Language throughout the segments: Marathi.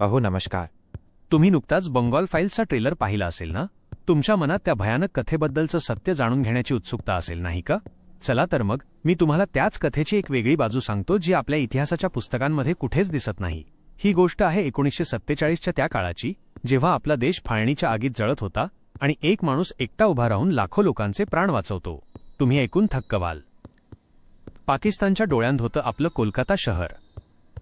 अहो नमस्कार. तुम्ही नुकताच बंगॉल फाईल्सचा ट्रेलर पाहिला असेल ना? तुमच्या मनात त्या भयानक कथेबद्दलचं सत्य जाणून घेण्याची उत्सुकता असेल नाही का? चला तर मग मी तुम्हाला त्याच कथेची एक वेगळी बाजू सांगतो जी आपल्या इतिहासाच्या पुस्तकांमध्ये कुठेच दिसत नाही. ही गोष्ट आहे एकोणीसशे सत्तेचाळीसच्या त्या काळाची जेव्हा आपला देश फाळणीच्या आगीत जळत होता आणि एक माणूस एकटा उभा राहून लाखो लोकांचे प्राण वाचवतो. तुम्ही ऐकून थक्क व्हाल. पाकिस्तानच्या डोळ्यांत होतं आपलं कोलकाता शहर.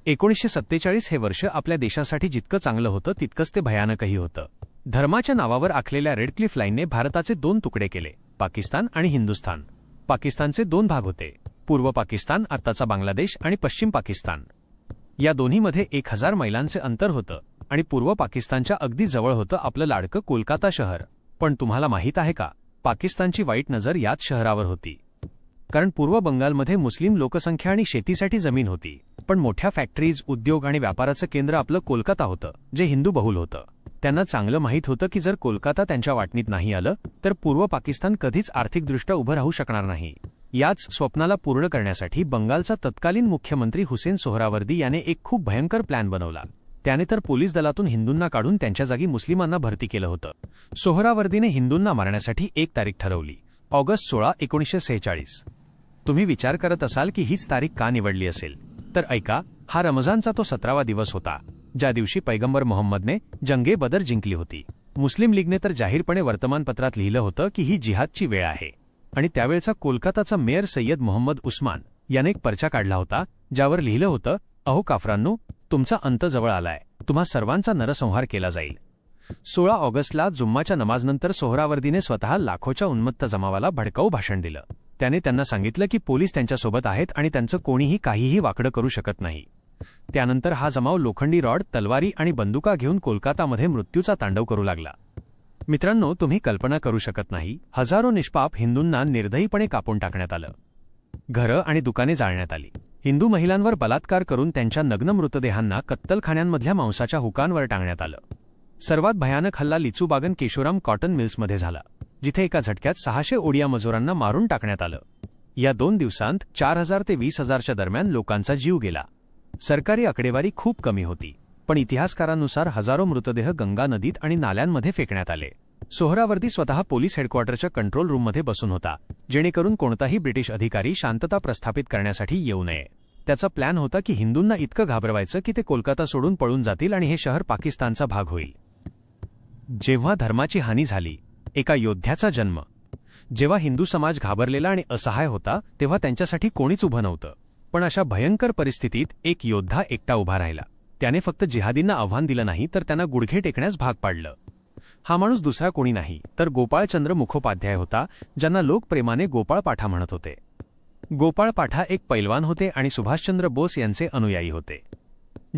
एकोणीसशे सत्तेचाळीस हे वर्ष आपल्या देशासाठी जितकं चांगलं होतं तितकंच ते भयानकही होतं. धर्माच्या नावावर आखलेल्या रेडक्लिफ लाईनने भारताचे दोन तुकडे केले पाकिस्तान आणि हिंदुस्थान. पाकिस्तानचे दोन भाग होते पूर्व पाकिस्तान आत्ताचा बांगलादेश आणि पश्चिम पाकिस्तान. या दोन्हीमध्ये एक हजार मैलांचे अंतर होतं आणि पूर्व पाकिस्तानच्या अगदी जवळ होतं आपलं लाडकं कोलकाता शहर. पण तुम्हाला माहीत आहे का पाकिस्तानची वाईट नजर याच शहरावर होती. कारण पूर्व बंगालमध्ये मुस्लिम लोकसंख्या आणि शेतीसाठी जमीन होती. पण मोठ्या फॅक्टरीज उद्योग आणि व्यापाराचं केंद्र आपलं कोलकाता होतं जे हिंदू बहुल होतं. त्यांना चांगलं माहीत होतं की जर कोलकाता त्यांच्या वाटणीत नाही आलं तर पूर्व पाकिस्तान कधीच आर्थिकदृष्ट्या उभं राहू शकणार नाही. याच स्वप्नाला पूर्ण करण्यासाठी बंगालचा तत्कालीन मुख्यमंत्री हुसेन सोहरावर्दी याने एक खूप भयंकर प्लॅन बनवला. त्याने तर पोलीस दलातून हिंदूंना काढून त्यांच्या जागी मुस्लिमांना भरती केलं होतं. सोहरावर्दीने हिंदूंना मारण्यासाठी एक तारीख ठरवली ऑगस्ट सोळा एकोणीसशे सेहेचाळीस. तुम्ही विचार करत असाल की हीच तारीख का निवडली असेल? तर ऐका हा रमजानचा तो सतरावा दिवस होता. ज्या दिवशी पैगंबर मोहम्मदने जंगे बदर जिंकली होती. मुस्लिम लीगने तर जाहीरपणे वर्तमानपत्रात लिहिलं होतं की ही जिहादची वेळ आहे. आणि त्यावेळचा कोलकाताचा मेयर सय्यद मोहम्मद उस्मान याने एक पर्चा काढला होता ज्यावर लिहिलं होतं अहो काफरांनो तुमचा अंत जवळ आलाय. तुम्हा सर्वांचा नरसंहार केला जाईल. सोळा ऑगस्टला जुम्माच्या नमाजनंतर सोहरावर्दीने स्वतः लाखोच्या उन्मत्त जमावाला भडकाऊ भाषण दिलं. त्याने त्यांना सांगितलं की पोलीस त्यांच्यासोबत आहेत आणि त्यांचं कोणीही काहीही वाकडं करू शकत नाही. त्यानंतर हा जमाव लोखंडी रॉड तलवारी आणि बंदुका घेऊन कोलकातामध्ये मृत्यूचा तांडव करू लागला. मित्रांनो तुम्ही कल्पना करू शकत नाही हजारो निष्पाप हिंदूंना निर्दयीपणे कापून टाकण्यात आलं. घरं आणि दुकाने जाळण्यात आली. हिंदू महिलांवर बलात्कार करून त्यांच्या नग्न मृतदेहांना कत्तलखान्यांमधल्या मांसाच्या हुकांवर टांगण्यात आलं. सर्वात भयानक हल्ला लिचूबागन केशोराम कॉटन मिल्समध्ये झाला जिथे एका झटक्यात सहाशे ओडिया मजुरांना मारून टाकण्यात आलं. या दोन दिवसांत चार हजार ते वीस हजारच्या दरम्यान लोकांचा जीव गेला. सरकारी आकडेवारी खूप कमी होती पण इतिहासकारांनुसार हजारो मृतदेह गंगा नदीत आणि नाल्यांमध्ये फेकण्यात आले. सोहरावर्दी स्वतः पोलीस हेडक्वार्टरच्या कंट्रोल रूममध्ये बसून होता जेणेकरून कोणताही ब्रिटिश अधिकारी शांतता प्रस्थापित करण्यासाठी येऊ नये. त्याचा प्लॅन होता की हिंदूंना इतकं घाबरवायचं की ते कोलकाता सोडून पळून जातील आणि हे शहर पाकिस्तानचा भाग होईल. जेव्हा धर्माची हानी झाली एका योद्ध्याचा जन्म. जेव्हा हिंदू समाज घाबरलेला आणि असहाय होता तेव्हा त्यांच्यासाठी कोणीच उभं नव्हतं. पण अशा भयंकर परिस्थितीत एक योद्धा एकटा उभा राहिला. त्याने फक्त जिहादींना आव्हान दिलं नाही तर त्यांना गुडघे टेकण्यास भाग पाडलं. हा माणूस दुसरा कोणी नाही तर गोपाळचंद्र मुखोपाध्याय होता ज्यांना लोकप्रेमाने गोपाळपाठा गोपाळ पाठा म्हणत होते. गोपाळ पाठा एक पैलवान होते आणि सुभाषचंद्र बोस यांचे अनुयायी होते.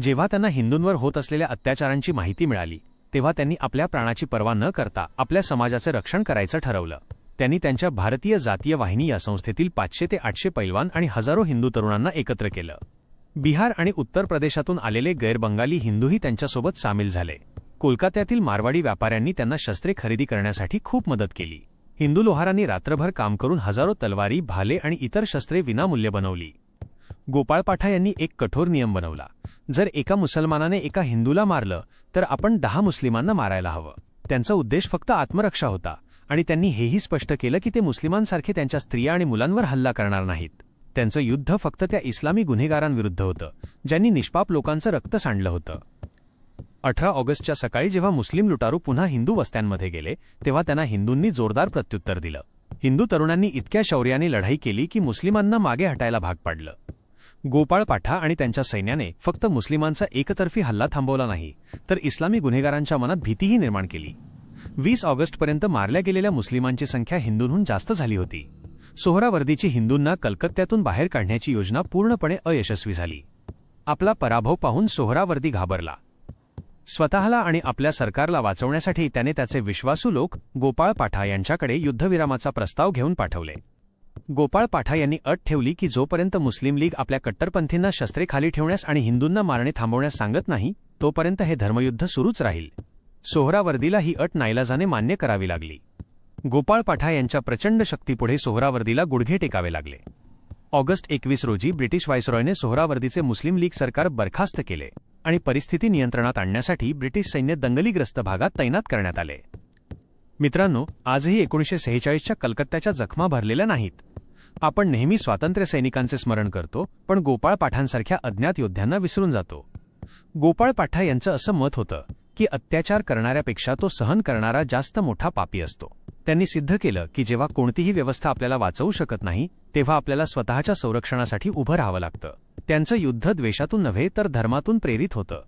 जेव्हा त्यांना हिंदूंवर होत असलेल्या अत्याचारांची माहिती मिळाली तेव्हा त्यांनी आपल्या प्राणाची पर्वा न करता आपल्या समाजाचे रक्षण करायचं ठरवलं. त्यांनी त्यांच्या भारतीय जातीय वाहिनी या संस्थेतील पाचशे ते आठशे पैलवान आणि हजारो हिंदू तरुणांना एकत्र केलं. बिहार आणि उत्तर प्रदेशातून आलेले गैरबंगाली हिंदूही त्यांच्यासोबत सामील झाले. कोलकात्यातील मारवाडी व्यापाऱ्यांनी त्यांना शस्त्रे खरेदी करण्यासाठी खूप मदत केली. हिंदू लोहारांनी रात्रभर काम करून हजारो तलवारी भाले आणि इतर शस्त्रे विनामूल्य बनवली. गोपाळपाठा यांनी एक कठोर नियम बनवला. जर एका मुसलमानाने एका हिंदूला मारलं तर आपण दहा मुस्लिमांना मारायला हवं. त्यांचा उद्देश फक्त आत्मरक्षा होता आणि त्यांनी हेही स्पष्ट केलं की ते मुस्लिमांसारखे त्यांच्या स्त्रिया आणि मुलांवर हल्ला करणार नाहीत. त्यांचं युद्ध फक्त त्या इस्लामी गुन्हेगारांविरुद्ध होतं ज्यांनी निष्पाप लोकांचं रक्त सांडलं होतं. अठरा ऑगस्टच्या सकाळी जेव्हा मुस्लिम लुटारू पुन्हा हिंदू वस्त्यांमध्ये गेले तेव्हा त्यांना हिंदूंनी जोरदार प्रत्युत्तर दिलं. हिंदू तरुणांनी इतक्या शौर्याने लढाई केली की मुस्लिमांना मागे हटायला भाग पाडलं. गोपाळ पाठा आणि त्यांच्या सैन्याने फक्त मुस्लिमांचा एकतर्फी हल्ला थांबवला नाही तर इस्लामी गुन्हेगारांच्या मनात भीतीही निर्माण केली. वीस ऑगस्टपर्यंत मारल्या गेलेल्या मुस्लिमांची संख्या हिंदूंहून जास्त झाली होती. सोहरावर्दीची हिंदूंना कलकत्त्यातून बाहेर काढण्याची योजना पूर्णपणे अयशस्वी झाली. आपला पराभव पाहून सोहरावर्दी घाबरला. स्वतःला आणि आपल्या सरकारला वाचवण्यासाठी त्याने त्याचे विश्वासू लोक गोपाळ पाठा यांच्याकडे युद्धविरामाचा प्रस्ताव घेऊन पाठवले. गोपाळ पाठा यांनी अट ठेवली की जोपर्यंत मुस्लिम लीग आपल्या कट्टरपंथींना शस्त्रे खाली ठेवण्यास आणि हिंदूंना मारणे थांबवण्यास सांगत नाही तोपर्यंत हे धर्मयुद्ध सुरूच राहील. सोहरावर्दीला ही अट नाईलाजाने मान्य करावी लागली. गोपाळ पाठा यांच्या प्रचंड शक्तीपुढे सोहरावर्दीला गुडघे टेकावे लागले. ऑगस्ट एकवीस रोजी ब्रिटिश व्हायसरॉयने सोहरावर्दीचे मुस्लिम लीग सरकार बरखास्त केले आणि परिस्थिती नियंत्रणात आणण्यासाठी ब्रिटिश सैन्य दंगलीग्रस्त भागात तैनात करण्यात आले. मित्रांनो आजही एकोणीसशे सेहेचाळीसच्या कलकत्त्याच्या जखमा भरलेल्या नाहीत. आपण नेहमी स्वातंत्र्य सैनिकांचे स्मरण करतो पण गोपाळ पाठांसारख्या अज्ञात योद्ध्यांना विसरून जातो. गोपाळ पाठा यांचं असं मत होतं की अत्याचार करणाऱ्यापेक्षा तो सहन करणारा जास्त मोठा पापी असतो. त्यांनी सिद्ध केलं की जेव्हा कोणतीही व्यवस्था आपल्याला वाचवू शकत नाही तेव्हा आपल्याला स्वतःच्या संरक्षणासाठी उभं राहावं लागतं. त्यांचं युद्ध द्वेषातून नव्हे तर धर्मातून प्रेरित होतं.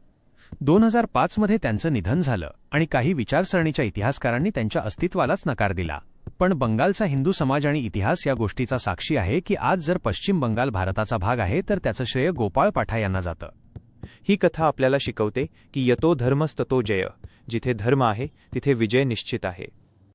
दोन हजार पाचमध्ये त्यांचं निधन झालं आणि काही विचारसरणीच्या इतिहासकारांनी त्यांच्या अस्तित्वालाच नकार दिला. पण बंगालचा हिंदू समाज आणि इतिहास या गोष्टीचा साक्षी आहे की आज जर पश्चिम बंगाल भारताचा भाग आहे तर त्याचं श्रेय गोपाळ पाठा यांना जातं. ही कथा आपल्याला शिकवते की यतो धर्मस्ततो जय. जिथे धर्म आहे तिथे विजय निश्चित आहे.